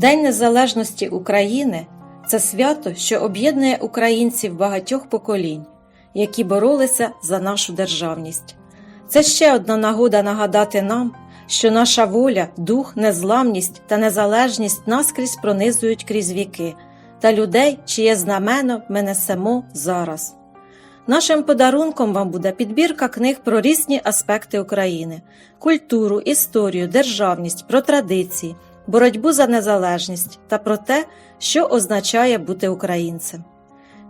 День Незалежності України це свято, що об'єднує українців багатьох поколінь, які боролися за нашу державність. Це ще одна нагода нагадати нам, що наша воля, дух, незламність та незалежність наскрізь пронизують крізь віки та людей, чиє знамено ми несемо зараз. Нашим подарунком вам буде підбірка книг про різні аспекти України: культуру, історію, державність, про традиції, боротьбу за незалежність та про те, що означає бути українцем.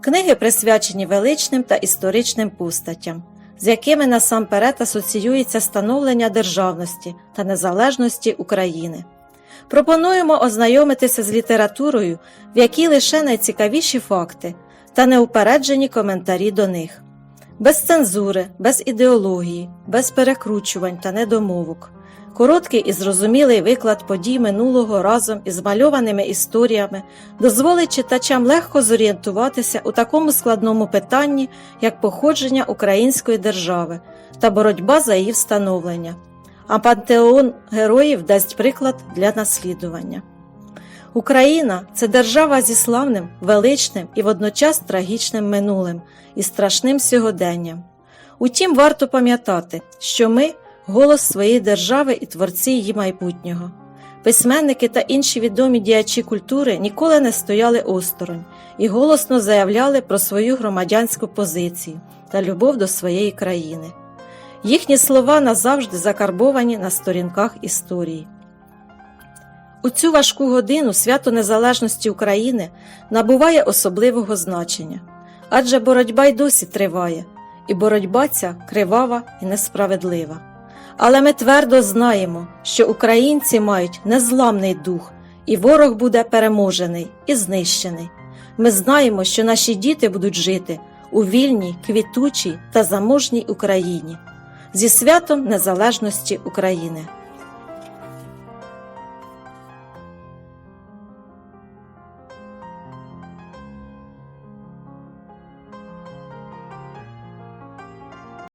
Книги присвячені величним та історичним постатям, з якими насамперед асоціюється становлення державності та незалежності України. Пропонуємо ознайомитися з літературою, в якій лише найцікавіші факти та неупереджені коментарі до них, без цензури, без ідеології, без перекручувань та недомовок. Короткий і зрозумілий виклад подій минулого разом із мальованими історіями дозволить читачам легко зорієнтуватися у такому складному питанні, як походження української держави та боротьба за її встановлення. А пантеон героїв дасть приклад для наслідування. Україна це держава зі славним, величним і водночас трагічним минулим і страшним сьогоденням. Утім, варто пам'ятати, що ми голос своєї держави і творці її майбутнього. Письменники та інші відомі діячі культури ніколи не стояли осторонь і голосно заявляли про свою громадянську позицію та любов до своєї країни. Їхні слова назавжди закарбовані на сторінках історії. У цю важку годину свято Незалежності України набуває особливого значення, адже боротьба й досі триває, і боротьба ця кривава і несправедлива. Але ми твердо знаємо, що українці мають незламний дух, і ворог буде переможений і знищений. Ми знаємо, що наші діти будуть жити у вільній, квітучій та заможній Україні зі святом Незалежності України.